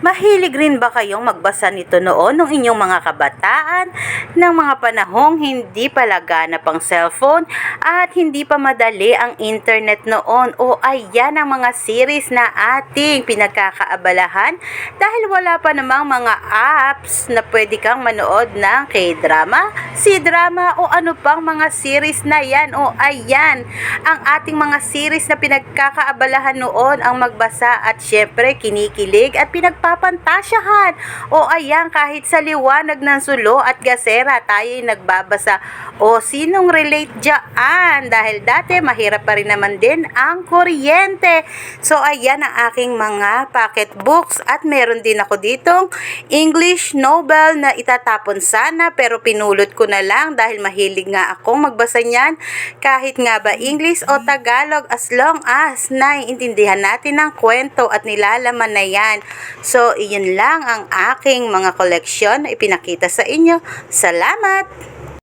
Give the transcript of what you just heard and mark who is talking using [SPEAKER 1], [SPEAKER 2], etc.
[SPEAKER 1] Mahilig rin ba kayong magbasa nito noon nung inyong mga kabataan ng mga panahong hindi pa laganap ang cellphone at hindi pa madali ang internet noon? O ayan ang mga series na ating pinagkakaabalahan dahil wala pa namang mga apps na pwede kang manood ng k-drama, c-drama o ano pang mga series na yan? O ayan ang ating mga series na pinagkakaabalahan noon ang magbasa at syempre kinikilig at pinagpapantasyahan. O ayan, kahit sa liwanag ng sulo at gasera, tayo'y nagbabasa. O sinong relate dyan? Dahil dati, mahirap pa rin naman din ang kuryente. So ayan ang aking mga pocket books at meron din ako ditong English novel na itatapon sana pero pinulot ko na lang dahil mahilig nga akong magbasa niyan kahit nga ba English o Tagalog as long as naiintindihan natin ang kwento at nilalaman na yan. So, iyon lang ang aking mga koleksyon na ipinakita sa inyo. Salamat!